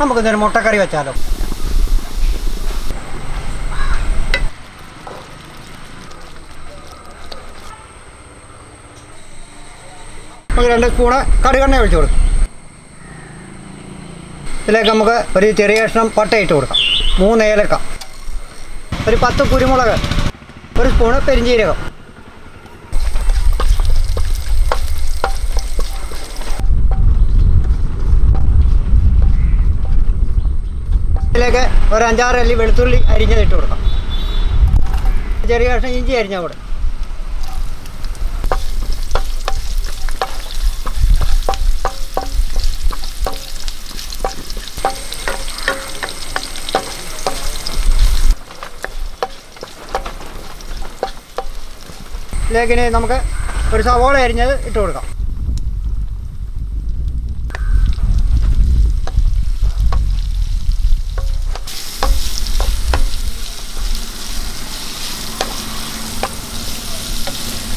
നമുക്കിന്നൊരു മുട്ടക്കറി വെച്ചാലോ? നമുക്ക് രണ്ട് സ്പൂണ് കടുകെണ്ണ ഒഴിച്ചു കൊടുക്കും. ഇതിലേക്ക് നമുക്ക് ഒരു ചെറിയ കഷ്ണം പട്ട ഇട്ട് കൊടുക്കാം. മൂന്ന് ഏലക്ക. ഒരു പത്ത് കുരുമുളക്. ഒരു സ്പൂണ് പെരിഞ്ചീരകം. ഇതിലേക്ക് ഒരു അഞ്ചാറ് അല്ലി വെളുത്തുള്ളി അരിഞ്ഞത് ഇട്ട് കൊടുക്കാം. ചെറിയ കഷ്ണം ഇഞ്ചി അരിഞ്ഞാൽ കൂടെ ഇതിലേക്ക് നമുക്ക് ഒരു സവോള അരിഞ്ഞത് ഇട്ട് കൊടുക്കാം.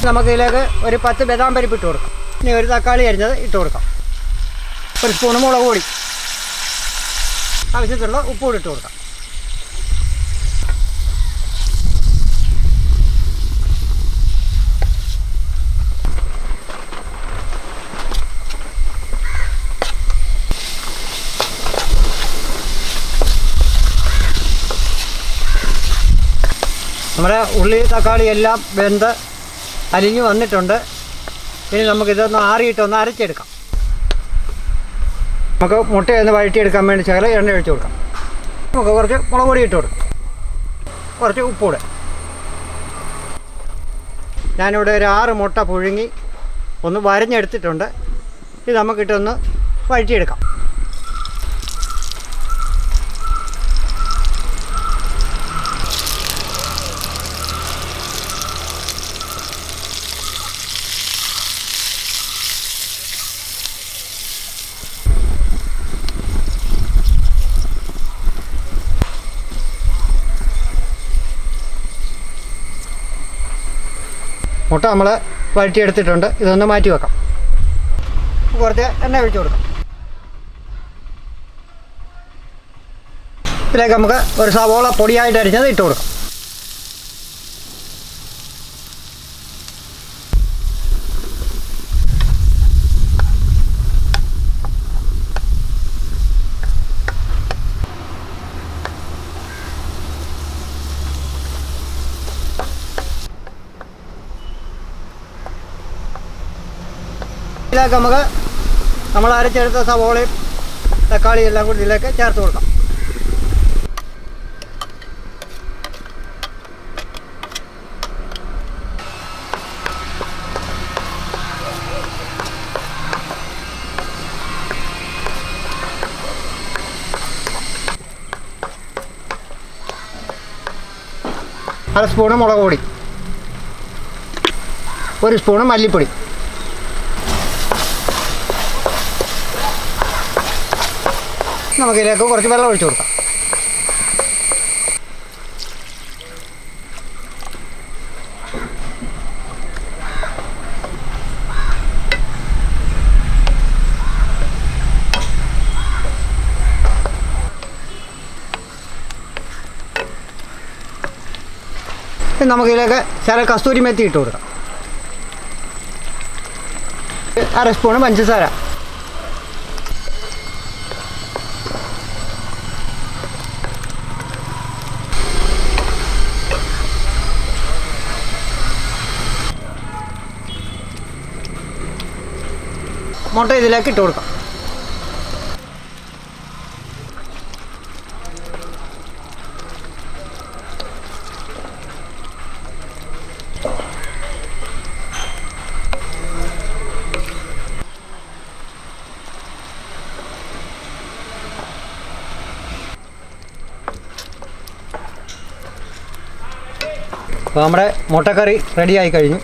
നമുക്ക് ഇതിലേക്ക് ഒരു പത്ത് ബദാം പരിപ്പ് ഇട്ട് കൊടുക്കാം. ഇനി ഒരു തക്കാളി അരിഞ്ഞത് ഇട്ട് കൊടുക്കാം. ഒരു സ്പൂണ് മുളക് പൊടി. ആവശ്യത്തിലുള്ള ഉപ്പ് കൂടി ഇട്ട് കൊടുക്കാം. നമ്മുടെ ഉള്ളി തക്കാളി എല്ലാം വെന്ത് അലിഞ്ഞു വന്നിട്ടുണ്ട്. ഇനി നമുക്കിതൊന്ന് ആറിയിട്ടൊന്ന് അരച്ചെടുക്കാം. നമുക്ക് മുട്ടയൊന്ന് വഴറ്റിയെടുക്കാൻ വേണ്ടി ചകല എണ്ണ ഒഴിച്ച് കൊടുക്കാം. നമുക്ക് കുറച്ച് മുളക് പൊടി ഇട്ട് കൊടുക്കാം. കുറച്ച് ഉപ്പൂടെ ഞാനിവിടെ ഒരു ആറ് മുട്ട പുഴുങ്ങി ഒന്ന് വരഞ്ഞെടുത്തിട്ടുണ്ട്. ഇത് നമുക്കിട്ടൊന്ന് വഴറ്റിയെടുക്കാം. മുട്ട നമ്മൾ വഴറ്റിയെടുത്തിട്ടുണ്ട്. ഇതൊന്ന് മാറ്റി വെക്കാം. കുറച്ച് എണ്ണ ഒഴിച്ചു കൊടുക്കാം. ഇതിലേക്ക് നമുക്ക് ഒരു സവോള പൊടിയായിട്ട് അരിഞ്ഞത് ഇട്ട് കൊടുക്കാം. ഇതിലേക്ക് നമുക്ക് നമ്മൾ അരച്ചെടുത്ത സവോളയും തക്കാളിയും എല്ലാം കൂടി ഇതിലേക്ക് ചേർത്ത് കൊടുക്കാം. അര സ്പൂണ് മുളക് പൊടി. ഒരു സ്പൂണ് മല്ലിപ്പൊടി. നമുക്കിതിലേക്ക് കുറച്ച് വെള്ളം ഒഴിച്ചു കൊടുക്കാം. നമുക്കിതിലേക്ക് ചില കസ്തൂരി മെത്തി ഇട്ട് കൊടുക്കാം. അര സ്പൂണ് പഞ്ചസാര. മുട്ട ഇതിലേക്ക് ഇട്ട് കൊടുക്കാം. അപ്പോൾ നമ്മുടെ മുട്ടക്കറി ആയി കഴിഞ്ഞു.